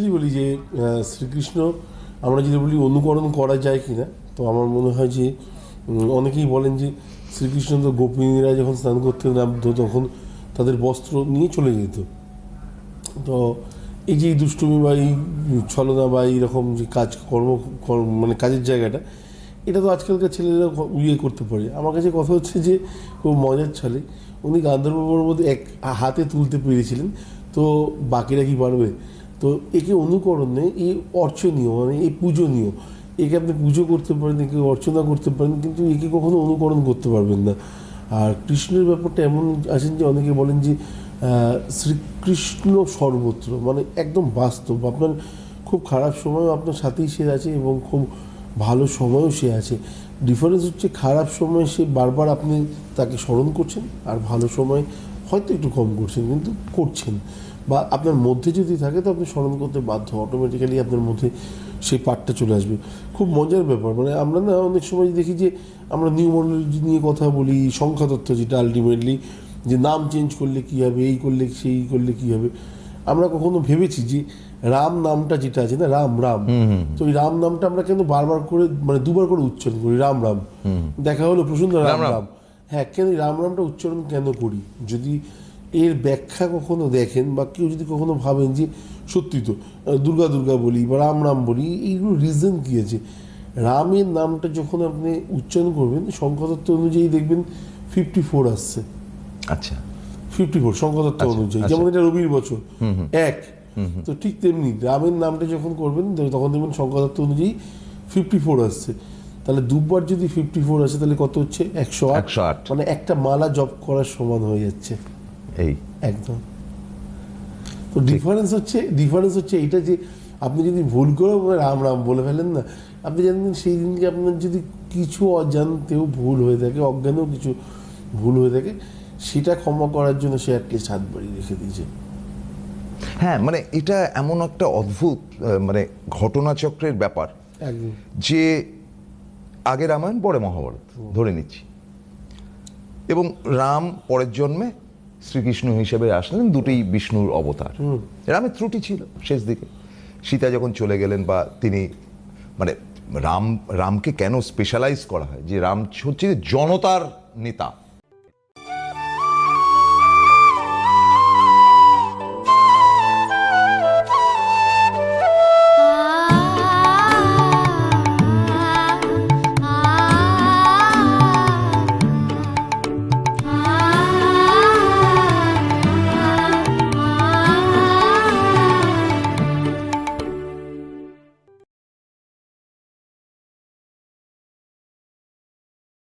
যদি বলি যে শ্রীকৃষ্ণ, আমরা যদি বলি অনুকরণ করা যায় কিনা, তো আমার মনে হয় যে অনেকেই বলেন যে, শ্রীকৃষ্ণ তো গোপিনীরা যখন স্নান করতে নামতো তখন তাদের বস্ত্র নিয়ে চলে যেত। তো এই যে দুষ্টুমি বা এই ছলনা বা এইরকম যে কাজ, কর্ম মানে কাজের জায়গাটা, এটা তো আজকালকার ছেলেরা ক- ইয়ে করতে পারে। আমার কাছে কথা হচ্ছে যে, খুব মজার ছলে, উনি গান্ধর্বর মধ্যে এক হাতে তুলতে পেরেছিলেন, তো বাকিরা কি পারবে? তো একে অনুকরণে এই অর্চনীয় মানে এই পূজনীয়, একে আপনি পুজো করতে পারেন, একে অর্চনা করতে পারেন, কিন্তু একে কখনো অনুকরণ করতে পারবেন না। আর কৃষ্ণের ব্যাপারটা এমন আছেন যে অনেকে বলেন যে শ্রীকৃষ্ণ সর্বত্র মানে একদম বাস্তব। আপনার খুব খারাপ সময়ও আপনার সাথেই সে আছে এবং খুব ভালো সময়ও সে আছে। ডিফারেন্স হচ্ছে খারাপ সময় সে বারবার আপনি তাকে স্মরণ করছেন, আর ভালো সময় হয়তো একটু কম করছেন, কিন্তু করছেন। বা আপনার মধ্যে যদি থাকে তো আপনি স্মরণ করতে বাধ্য অটোমেটিক্যালি আপনার মধ্যে সেই পার্টটা চলে আসবে। খুব মজার ব্যাপার মানে আমরা না অনেক সময় দেখি যে আমরা নিউমোলজি নিয়ে কথা বলি সংখ্যাতত্ত্ব যেটা আলটিমেটলি যে নাম চেঞ্জ করলে কী হবে এই করলে সেই করলে কী হবে। আমরা কখনো ভেবেছি যে রাম নামটা যেটা আছে না রাম রাম। তো ওই রাম নামটা আমরা কেন বারবার করে মানে দুবার করে উচ্চারণ করি রাম রাম। দেখা হলো প্রসন্ন রাম রাম রাম। রাম। হ্যাঁ কেন রাম রামটা উচ্চারণ কেন করি? যদি এর ব্যাখ্যা কখনো দেখেন বা কেউ যদি কখনো ভাবেন যে সত্যি তো দুর্গা দুর্গা বলি বা রাম রাম বলি এইগুলো রিজন কী আছে? রামের নামটা যখন আপনি উচ্চারণ করবেন সংখ্যাতত্ত্ব অনুযায়ী দেখবেন ফিফটি ফোর আসছে। আচ্ছা। ফিফটি ফোর সংখ্যাতত্ত্ব আচ্ছা, অনুযায়ী। আচ্ছা। যেমন এটা রবির বছর এক। তো ঠিক তেমনি রামের নামটা যখন করবেন তখন দেখবেন সংখ্যাতত্ত্ব অনুযায়ী ফিফটি ফোর আসছে। তাহলে দুবার যদি ফিফটি ফোর আসে তাহলে কত হচ্ছে? একশো আট। মানে একটা মালা জপ করার সমান হয়ে যাচ্ছে। এই। একদম। তো ডিফারেন্স হচ্ছে ডিফারেন্স হচ্ছে এইটা যে আপনি যদি ভুল করে রাম রাম বলে ফেলেন না আপনি জানেন সেই দিনকে আপনার যদি কিছু অজান্তেও ভুল হয়ে থাকে অজ্ঞানেও কিছু ভুল হয়ে থাকে সেটা ক্ষমা করার জন্য সে অ্যাটলিস্ট হাত বাড়িয়ে রেখে দিয়েছে। হ্যাঁ মানে এটা এমন একটা অদ্ভুত মানে ঘটনাচক্রের ব্যাপার যে আগে রামায়ণ পরে মহাভারত ধরে নিচ্ছি। এবং রাম পরের জন্মে শ্রীকৃষ্ণ হিসেবে আসলেন দুটি বিষ্ণুর অবতার। রামের ত্রুটি ছিল শেষ দিকে। সীতা যখন চলে গেলেন বা তিনি মানে রাম রামকে কেন স্পেশালাইজ করা হয়? যে রাম হচ্ছে জনতার নেতা।